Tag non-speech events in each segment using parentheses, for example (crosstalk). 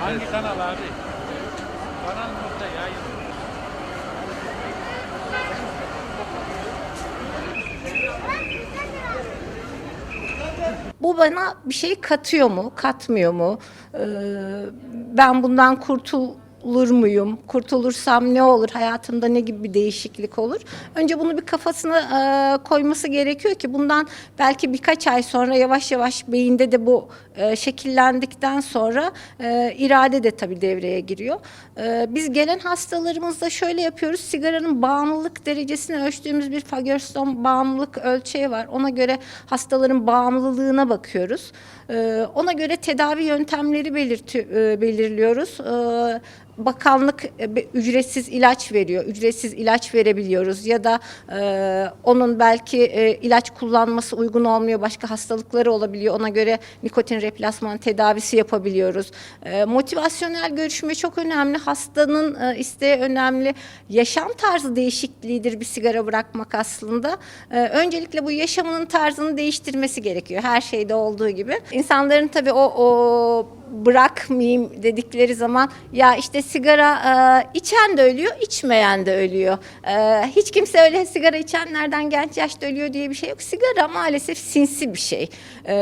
Hangi kanal abi? Kanal nokta yayın. Bu bana bir şey katıyor mu, katmıyor mu? Ee, ben bundan kurtulur muyum? Kurtulursam ne olur? Hayatımda ne gibi bir değişiklik olur? Önce bunu bir kafasına e, koyması gerekiyor ki bundan belki birkaç ay sonra yavaş yavaş beyinde de bu e, şekillendikten sonra e, irade de tabii devreye giriyor. E, biz gelen hastalarımızda şöyle yapıyoruz. Sigaranın bağımlılık derecesini ölçtüğümüz bir Fagerstone bağımlılık ölçeği var. Ona göre hastaların bağımlılığına bakıyoruz. E, ona göre tedavi yöntemleri belirti, e, belirliyoruz. E, bakanlık e, ücretsiz ilaç veriyor. Ücretsiz ilaç verebiliyoruz ya da e, onun belki e, ilaç kullanması uygun olmuyor. Başka hastalıkları olabiliyor. Ona göre nikotin replasman tedavisi yapabiliyoruz. E, motivasyonel görüşme çok önemli. Hastanın e, isteği önemli. Yaşam tarzı değişikliğidir bir sigara bırakmak aslında. E, öncelikle bu yaşamının tarzını değiştirmesi gerekiyor. Her şeyde olduğu gibi. İnsanların tabii o, o bırakmayayım dedikleri zaman ya işte sigara e, içen de ölüyor, içmeyen de ölüyor. E, hiç kimse öyle sigara içenlerden genç yaşta ölüyor diye bir şey yok. Sigara maalesef sinsi bir şey E,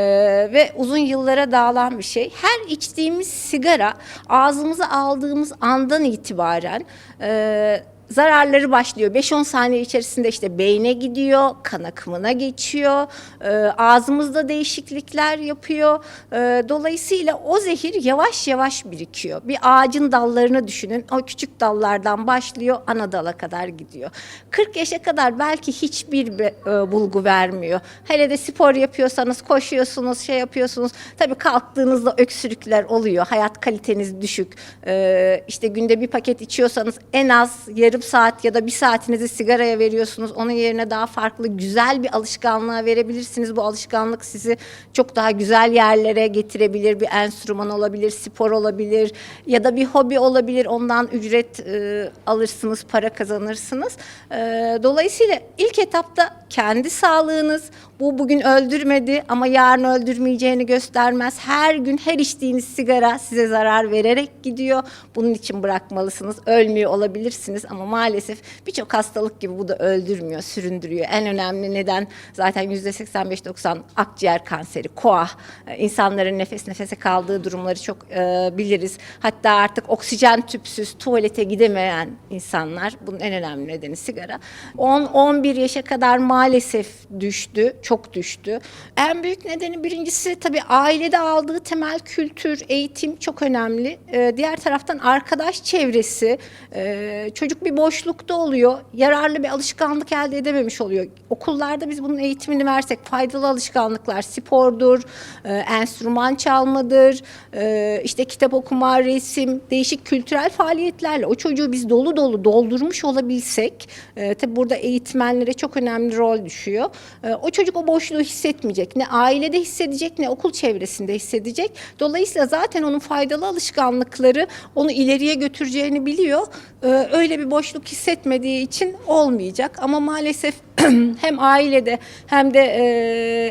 ve uzun yıllara dağılan bir şey. Her içtiğimiz sigara ağzımıza aldığımız andan itibaren e, zararları başlıyor. 5-10 saniye içerisinde işte beyne gidiyor, kan akımına geçiyor, e, ağzımızda değişiklikler yapıyor. E, dolayısıyla o zehir yavaş yavaş birikiyor. Bir ağacın dallarını düşünün. O küçük dallardan başlıyor, ana dala kadar gidiyor. 40 yaşa kadar belki hiçbir e, bulgu vermiyor. Hele de spor yapıyorsanız, koşuyorsunuz, şey yapıyorsunuz. Tabii kalktığınızda öksürükler oluyor. Hayat kaliteniz düşük. E, işte günde bir paket içiyorsanız en az yarım saat ya da bir saatinizi sigaraya veriyorsunuz. Onun yerine daha farklı güzel bir alışkanlığa verebilirsiniz. Bu alışkanlık sizi çok daha güzel yerlere getirebilir. Bir enstrüman olabilir, spor olabilir ya da bir hobi olabilir. Ondan ücret e, alırsınız, para kazanırsınız. E, dolayısıyla ilk etapta kendi sağlığınız bu bugün öldürmedi ama yarın öldürmeyeceğini göstermez. Her gün her içtiğiniz sigara size zarar vererek gidiyor. Bunun için bırakmalısınız. Ölmüyor olabilirsiniz ama maalesef birçok hastalık gibi bu da öldürmüyor, süründürüyor. En önemli neden zaten %85-90 akciğer kanseri, koah. Ee, insanların nefes nefese kaldığı durumları çok e, biliriz. Hatta artık oksijen tüpsüz tuvalete gidemeyen insanlar bunun en önemli nedeni sigara. 10-11 yaşa kadar maalesef düştü, çok düştü. En büyük nedeni birincisi tabii ailede aldığı temel kültür, eğitim çok önemli. Ee, diğer taraftan arkadaş çevresi, e, çocuk bir boşlukta oluyor, yararlı bir alışkanlık elde edememiş oluyor. Okullarda biz bunun eğitimini versek faydalı alışkanlıklar, spordur, e, enstrüman çalmadır, e, işte kitap okuma, resim, değişik kültürel faaliyetlerle o çocuğu biz dolu dolu doldurmuş olabilsek, e, tabii burada eğitmenlere çok önemli rol düşüyor. E, o çocuk o boşluğu hissetmeyecek. Ne ailede hissedecek ne okul çevresinde hissedecek. Dolayısıyla zaten onun faydalı alışkanlıkları onu ileriye götüreceğini biliyor. E, öyle bir boşluk hissetmediği için olmayacak. Ama maalesef (clears throat) hem ailede hem de e,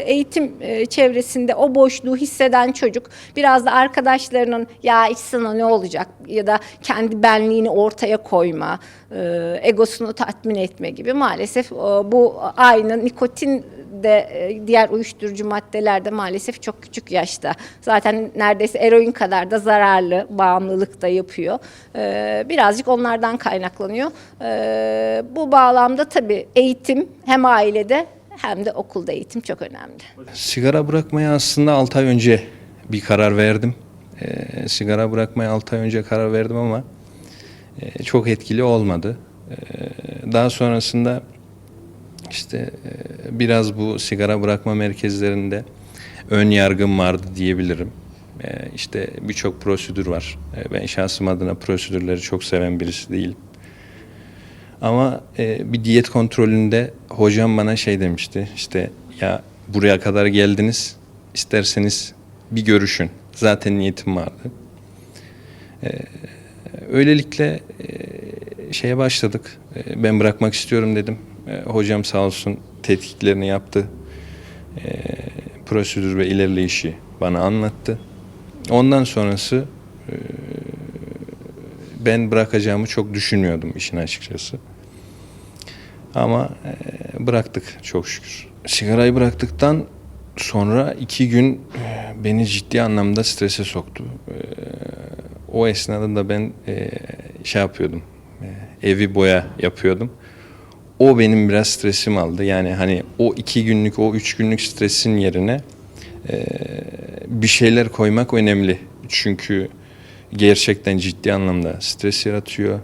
eğitim e, çevresinde o boşluğu hisseden çocuk biraz da arkadaşlarının ya içsen o ne olacak ya da kendi benliğini ortaya koyma, e, egosunu tatmin etme gibi maalesef e, bu aynı nikotin de e, diğer uyuşturucu maddelerde maalesef çok küçük yaşta. Zaten neredeyse eroin kadar da zararlı bağımlılık da yapıyor. E, birazcık onlardan kaynaklanıyor. E, bu bağlamda tabii eğitim hem ailede hem de okulda eğitim çok önemli. Sigara bırakmaya aslında 6 ay önce bir karar verdim. Ee, sigara bırakmaya 6 ay önce karar verdim ama e, çok etkili olmadı. Ee, daha sonrasında işte e, biraz bu sigara bırakma merkezlerinde ön yargım vardı diyebilirim. Ee, işte birçok prosedür var. Ee, ben şahsım adına prosedürleri çok seven birisi değilim. Ama e, bir diyet kontrolünde hocam bana şey demişti. İşte ya buraya kadar geldiniz. isterseniz bir görüşün. Zaten niyetim vardı. E, öylelikle e, şeye başladık. E, ben bırakmak istiyorum dedim. E, hocam sağ olsun tetkiklerini yaptı. E, prosedür ve ilerleyişi bana anlattı. Ondan sonrası e, ben bırakacağımı çok düşünmüyordum işin açıkçası. Ama e, bıraktık çok şükür. Sigarayı bıraktıktan sonra iki gün e, beni ciddi anlamda strese soktu. E, o esnada da ben e, şey yapıyordum. e, evi boya yapıyordum. O benim biraz stresimi aldı. Yani hani o iki günlük, o üç günlük stresin yerine e, bir şeyler koymak önemli. Çünkü gerçekten ciddi anlamda stres yaratıyor.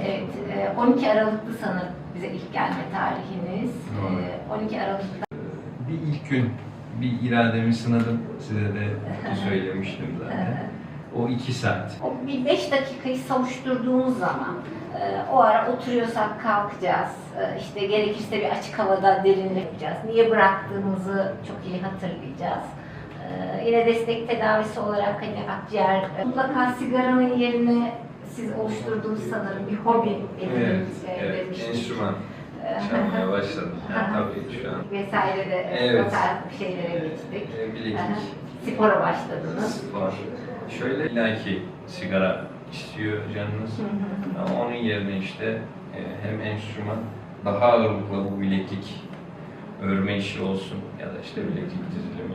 Evet, e, 12 Aralık'ta sanırım bize ilk gelme tarihiniz. Doğru. E, 12 Aralık'ta Bir ilk gün bir irademi sınadım. Size de (laughs) söylemiştim zaten. O iki saat. o bir 5 dakikayı savuşturduğumuz zaman e, o ara oturuyorsak kalkacağız. E, işte gerekirse bir açık havada derinlik yapacağız. Niye bıraktığımızı çok iyi hatırlayacağız. E, yine destek tedavisi olarak hani akciğer e, mutlaka sigaranın yerine siz oluşturduğunuz sanırım bir hobi edinmiş, e, demiştiniz. enstrüman Ee, (laughs) çalmaya başladım. Tabii şu an. vesaire de Evet. tarz şeylere geçtik. Ee, bileklik. Spora başladınız. Spor. Şöyle illaki sigara istiyor canınız. Ama onun yerine işte e, hem enstrüman daha ağırlıklı bu bileklik örme işi olsun ya da işte bileklik dizilimi.